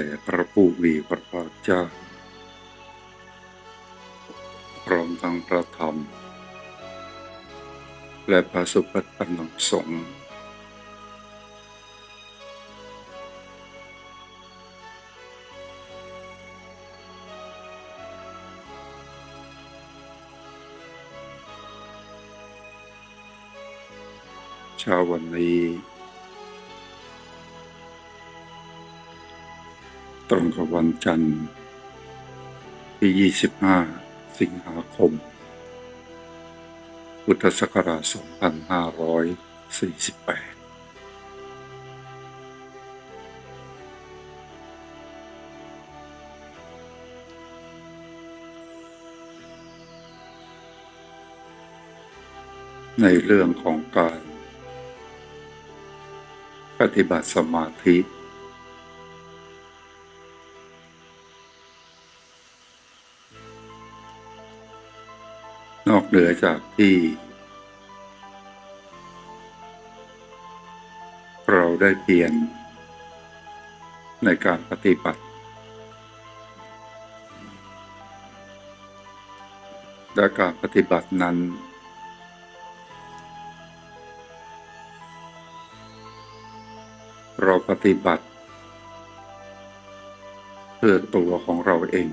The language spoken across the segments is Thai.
ด่พระผู้มีพระภาคเจ้า พร้อมทั้งพระธรรม และพระสุปฏิปันสงฆ์เช้าวันนี้ ตรงกับวันจันทร์ที่ 25 สิงหาคม พุทธศักราช 2548ในเรื่องของการ ปฏิบัติสมาธิ เหนือจากที่ เราได้เปลี่ยน ในการปฏิบัติ และการปฏิบัตินั้น เราปฏิบัติ เพื่อตัวของเราเอง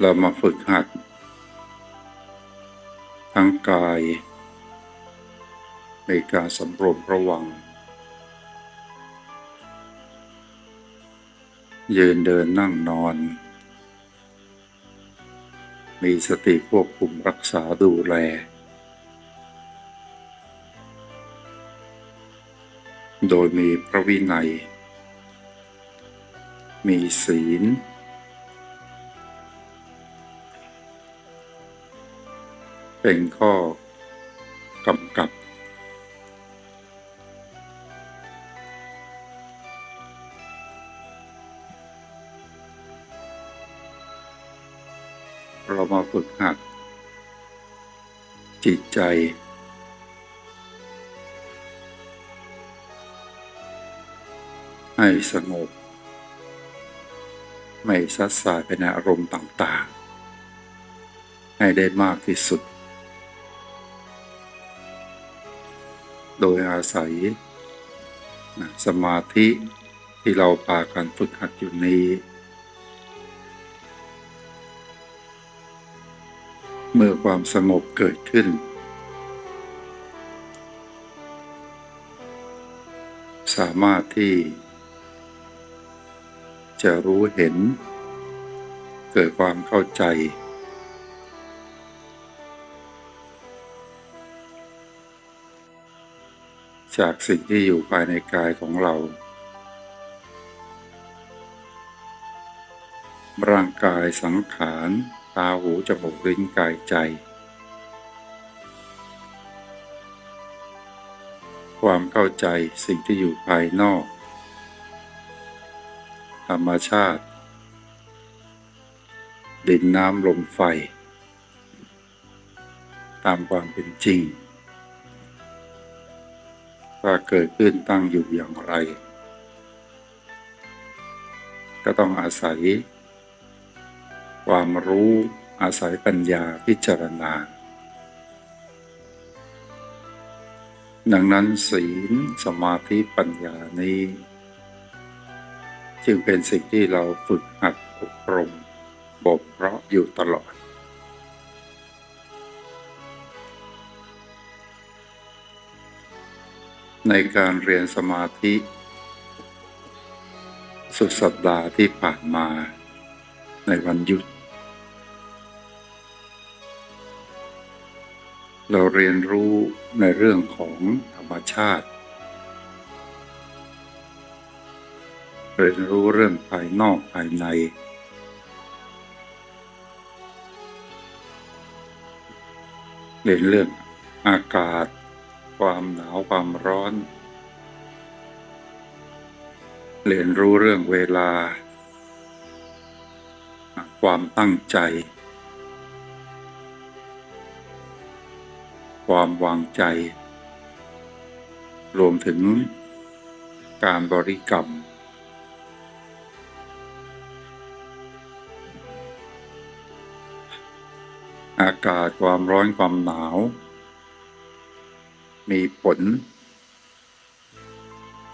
เรามาฝึกหัด ทั้งกาย ในการสำรวมระวัง ยืนเดินนั่งนอน มีสติควบคุมรักษาดูแล โดยมีพระวินัย มีศีล เป็นข้อกำกับเรามาฝึกหัด จิตใจ ให้สงบ ไม่ซัดสายไปในอารมณ์ต่างๆ ให้ได้มากที่สุด โดยอาศัยนะสมาธิที่เราพากันฝึกหัดอยู่นี้ เมื่อความสงบเกิดขึ้น สามารถที่ จะรู้เห็น เกิดความเข้าใจ จากสิ่งที่อยู่ภายในกายของเรา ร่างกายสังขาร ตาหูจมูกลิ้นกายใจ ความเข้าใจสิ่งที่อยู่ภายนอก ธรรมชาติ ดินน้ำลมไฟ ตามความเป็นจริง ว่าเกิดขึ้นตั้งอยู่อย่างไร ก็ต้องอาศัย ความรู้อาศัยปัญญาพิจารณา ดังนั้นศีลสมาธิปัญญานี้ จึงเป็นสิ่งที่เราฝึกหัดอบรมบ่มเพาะอยู่ตลอด ในการเรียนสมาธิ สุดสัปดาห์ที่ผ่านมาในวันหยุด เราเรียนรู้ในเรื่องของธรรมชาติ เรียนรู้เรื่องภายนอกภายใน เรียนเรื่องอากาศ ความหนาวความร้อน เรียนรู้เรื่องเวลา ความตั้งใจ ความวางใจ รวมถึงการบริกรรม อากาศความร้อนความหนาว มีผล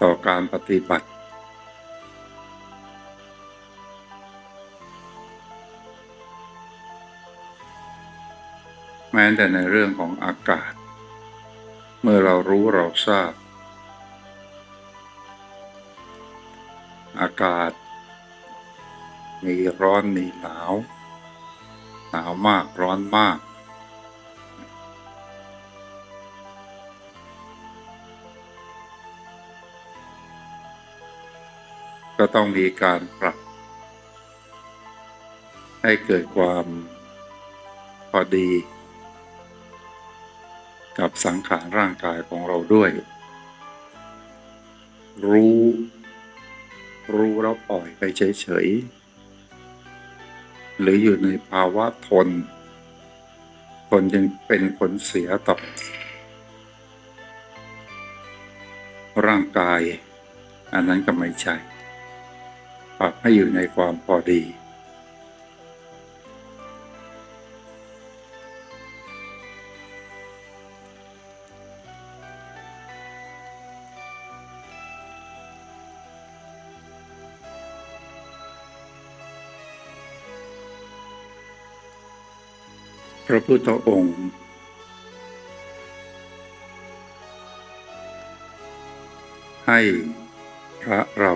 ต่อการปฏิบัติ แม้แต่ในเรื่องของอากาศ เมื่อเรารู้เราทราบ อากาศ มีร้อนมีหนาว หนาวมากร้อนมาก ก็ต้องมีการปรับ ให้เกิดความพอดี กับสังขารร่างกายของเราด้วย รู้ รู้แล้วปล่อยไปเฉยๆ หรืออยู่ในภาวะทน ทนยังเป็นผลเสียต่อร่างกาย อันนั้นก็ไม่ใช่ รับให้อยู่ในความพอดี พระพุทธองค์ให้พระเรา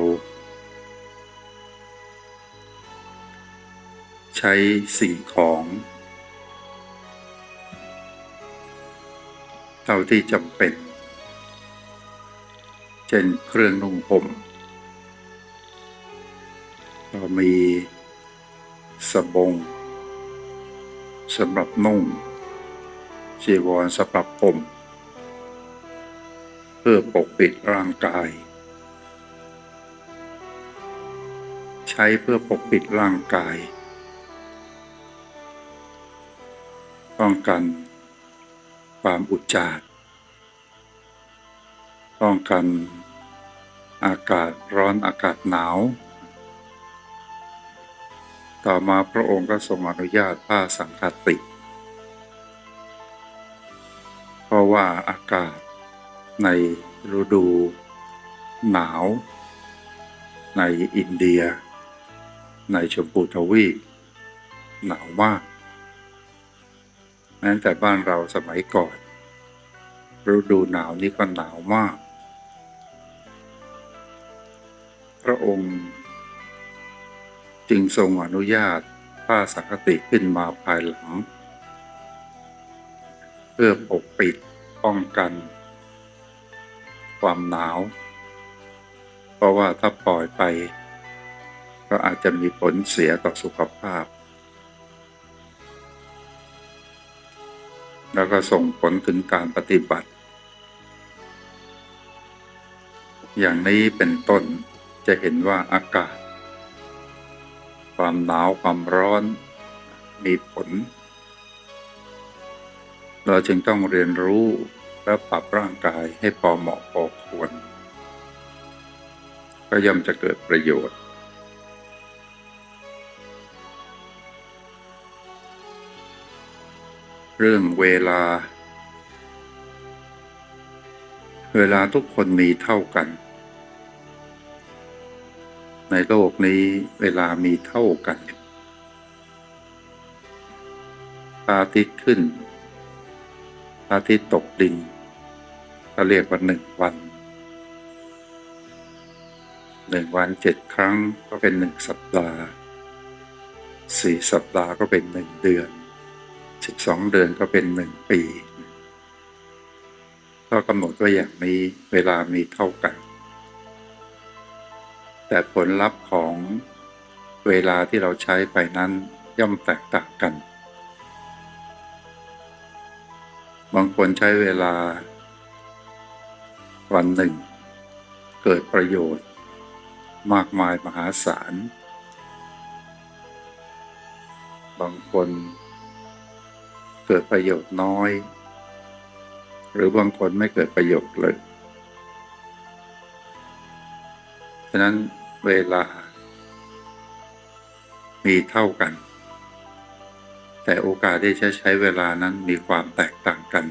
ใช้สิ่งของเท่าที่จำเป็น เช่นเครื่องนุ่งห่มเรามีสบงสำหรับนุ่งจีวรสำหรับผม เพื่อปกปิดร่างกาย ใช้เพื่อปกปิดร่างกาย ป้องกันความอุจจาดป้องกันอากาศร้อนอากาศหนาว ต่อมาพระองค์ก็ทรงอนุญาตผ้าสังคติ เพราะว่าอากาศในฤดูหนาว ในอินเดีย ในชมพูทวีปหนาวมาก แม้นแต่บ้านเราสมัยก่อน ฤดูหนาวนี่ก็หนาวมาก พระองค์จึงทรงอนุญาตผ้าสังคติขึ้นมาภายหลัง เพื่อปกปิดป้องกัน ความหนาว เพราะว่าถ้าปล่อยไป ก็อาจจะมีผลเสียต่อสุขภาพ แล้วก็ส่งผลถึงการปฏิบัติ อย่างนี้เป็นต้นจะเห็นว่าอากาศ ความหนาวความร้อนมีผล เราจึงต้องเรียนรู้และปรับร่างกายให้พอเหมาะพอควร ก็ย่อมจะเกิดประโยชน์ เรื่องเวลา เวลาทุกคนมีเท่ากัน ในโลกนี้เวลามีเท่ากันอาทิตย์ขึ้นอาทิตย์ตกดินเราเรียกว่าหนึ่งวันหนึ่งวันเจ็ดครั้งก็เป็นหนึ่งสัปดาห์สี่สัปดาห์ก็เป็นหนึ่งเดือน สิบสองเดือนก็เป็นหนึ่งปีก็กำหนดไว้อย่างนี้เวลามีเท่ากัน แต่ผลลัพธ์ของเวลาที่เราใช้ไปนั้นย่อมแตกต่างกัน บางคนใช้เวลา วันหนึ่ง เกิดประโยชน์ มากมายมหาศาล บางคน เกิดประโยชน์น้อย หรือบางคนไม่เกิดประโยชน์เลยฉะนั้นเวลา มีเท่ากัน แต่โอกาสที่จะใช้เวลานั้นมีความแตกต่างกัน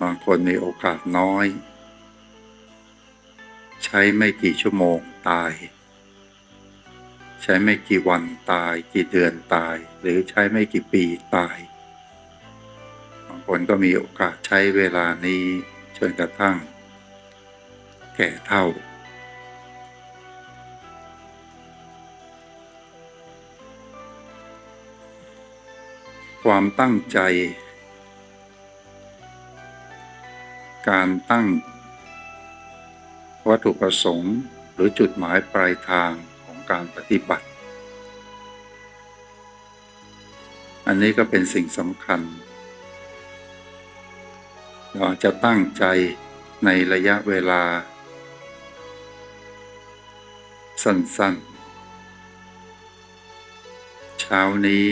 บางคนมีโอกาสน้อย ใช้ไม่กี่ชั่วโมงตาย ใช้ไม่กี่วันตาย กี่เดือนตาย หรือใช้ไม่กี่ปีตาย บางคนก็มีโอกาสใช้เวลานี้จนกระทั่ง แก่เท่า ความตั้งใจ การตั้ง วัตถุประสงค์หรือจุดหมายปลายทางของ การปฏิบัติ อันนี้ก็เป็นสิ่งสำคัญ เราจจะตั้งใจในระยะเวลา สั้นๆ เช้านี้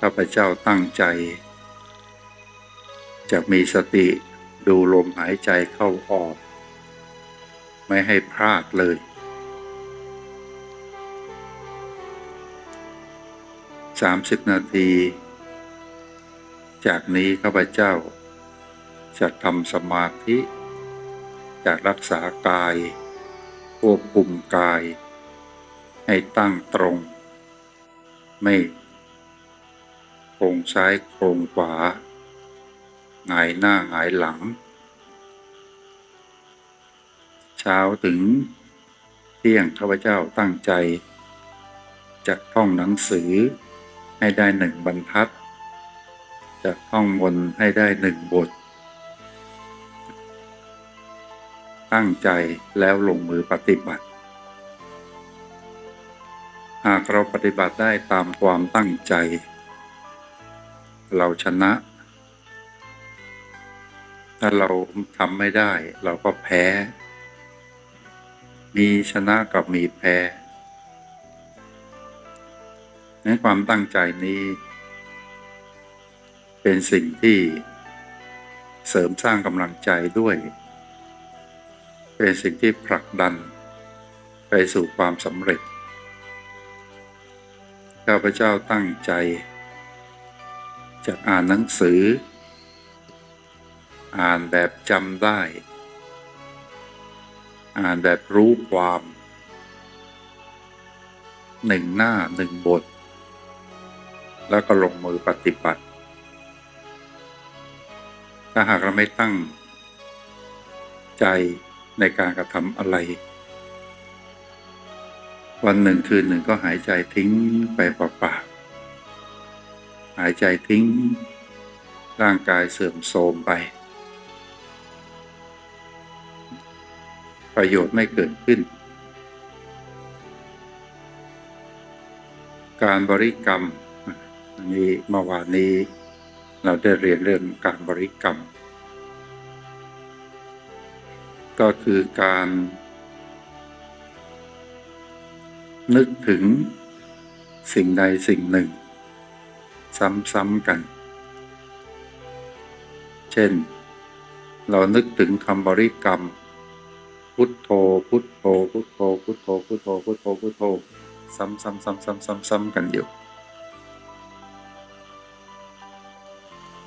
ข้าพเจ้าตั้งใจ จะมีสติดูลมหายใจเข้าออก ไม่ให้พลาดเลย 30 นาที จากนี้ข้าพเจ้า จะทำสมาธิ จะรักษากาย ควบคุมกาย ให้ตั้งตรง ไม่โครงซ้ายโครงขวาหงายหน้าหงายหลัง เช้าถึง เที่ยงข้าพเจ้าตั้งใจจะท่องหนังสือให้ได้หนึ่งบรรทัดจะท่องบนให้ได้หนึ่งบท ตั้งใจแล้วลงมือปฏิบัติ หากเราปฏิบัติได้ตามความตั้งใจ เราชนะ ถ้าเราทำไม่ได้เราก็แพ้ มีชนะกับมีแพ้ในความตั้งใจนี้ เป็นสิ่งที่เสริมสร้างกำลังใจด้วย เป็นสิ่งที่ผลักดัน ไปสู่ความสำเร็จ ข้าพเจ้าตั้งใจ จะอ่านหนังสือ อ่านแบบจำได้ อ่านแบบรู้ความหนึ่งหน้าหนึ่งบท แล้วก็ลงมือปฏิบัติ ถ้าหากเราไม่ตั้งใจในการกระทำอะไร วันหนึ่งคืนหนึ่งก็หายใจทิ้งไปเปล่าๆหายใจทิ้ง ร่างกายเสื่อมโทรมไป ประโยชน์ไม่เกิดขึ้น การบริกรรมอันนี้เมื่อวานนี้เราได้เรียนเรื่องการบริกรรม ก็คือการ นึกถึงสิ่งใดสิ่งหนึ่ง ซ้ำๆกัน เช่น เรานึกถึงคำบริกรรม พุทโธ พุทโธ พุทโธ พุทโธ พุทโธ พุทโธ พุทโธ ซ้ำซ้ำซ้ำซ้ำซ้ำซ้ำกันอยู่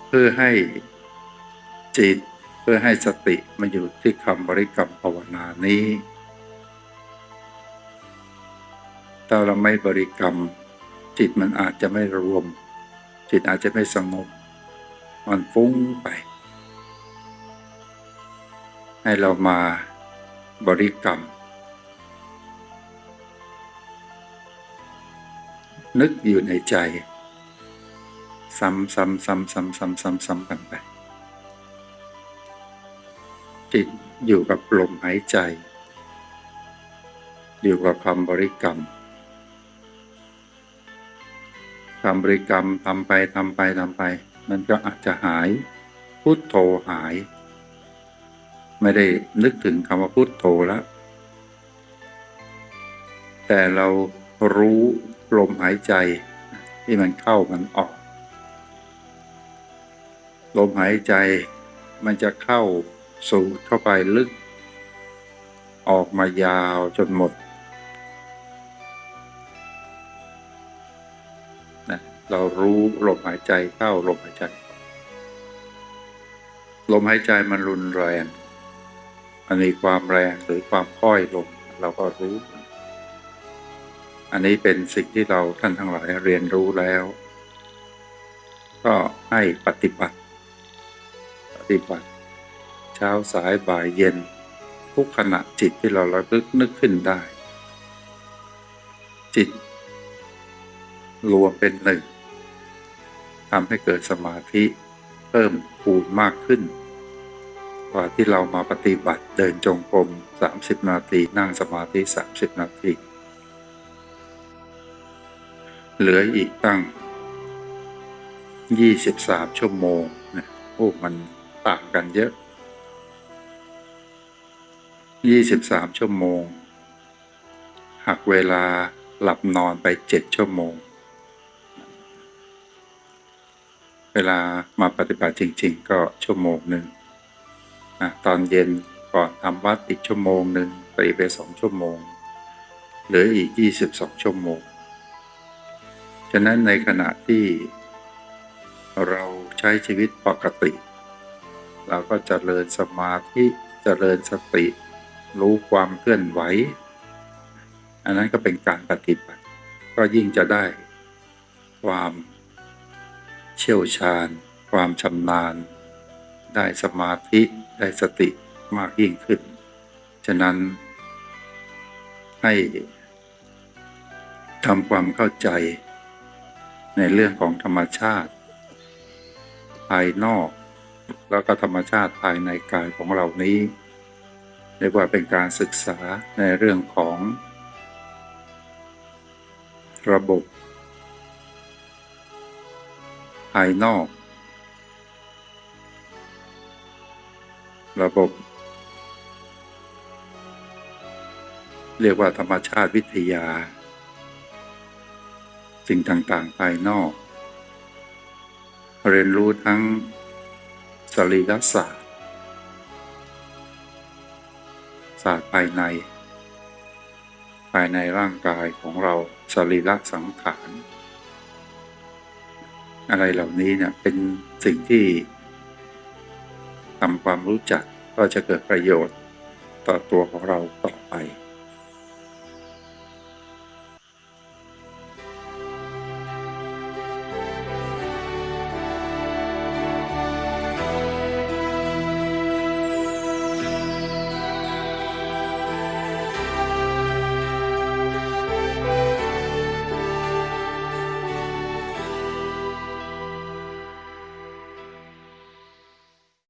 เพื่อให้จิตเพื่อให้สติมาอยู่ที่คำบริกรรมภาวนานี้ ถ้าเราไม่บริกรรม จิตมันอาจจะไม่รวม จิตอาจจะไม่สงบ มันฟุ้งไป ให้เรามา บริกรรม นึกอยู่ในใจ ซ้ำซ้ำซ้ำซ้ำซ้ำซ้ำซ้ำกันไป จิตอยู่กับลมหายใจ อยู่กับคำบริกรรมคำบริกรรมทำไปทำไปทำไป มันก็อาจจะหาย พุทโธหาย ไม่ได้นึกถึงคำว่าพุทโธแล้ว แต่เรารู้ลมหายใจที่มันเข้ามันออก ลมหายใจมันจะเข้าสูดเข้าไปลึก ออกมายาวจนหมดนะเรารู้ลมหายใจเข้าลมหายใจ ลมหายใจมันรุนแรง มันมีความแรงหรือความค่อยลงเราก็รู้ อันนี้เป็นสิ่งที่เราท่านทั้งหลายเรียนรู้แล้ว ก็ให้ปฏิบัติ ปฏิบัติ เช้าสายบ่ายเย็น ทุกขณะจิตที่เราระลึกนึกขึ้นได้ จิต รวมเป็นหนึ่งทำให้เกิดสมาธิเพิ่มพูนมากขึ้น กว่าที่เรามาปฏิบัติเดินจงกรม30 นาที นั่งสมาธิ 30 นาที เหลืออีกตั้ง 23 ชั่วโมงนะโอ้มันต่างกันเยอะ 23 ชั่วโมง หักเวลาหลับนอนไป 7 ชั่วโมง เวลามาปฏิบัติจริง ๆ ก็ชั่วโมงหนึ่งะตอนเย็นก่อนทำวัดอีกชั่วโมงหนึ่งตีไปสองชั่วโมงเหลืออีก 22 ชั่วโมง ฉะนั้นในขณะที่เราใช้ชีวิตปกติ เราก็จเจริญสมาธิจเจริญสติ รู้ความเคลื่อนไหว อันนั้นก็เป็นการปฏิบัติ ก็ยิ่งจะได้ความเชี่ยวชาญ ความชำนาญ ได้สมาธิได้สติมากยิ่งขึ้น ฉะนั้น ให้ทำความเข้าใจ ในเรื่องของธรรมชาติ ภายนอก แล้วก็ธรรมชาติภายในกายของเรานี้เรียกว่าเป็นการศึกษาในเรื่องของ ระบบ ภายนอก ระบบ เรียกว่าธรรมชาติวิทยา สิ่งต่างๆ ภายนอก เรียนรู้ทั้งสรีรศาสตร์ ศาสตร์ภายใน ภายในร่างกายของเราสรีระสังขารอะไรเหล่านี้เนี่ยเป็นสิ่งที่ ทำความรู้จักก็จะเกิดประโยชน์ต่อตัวของเราต่อไป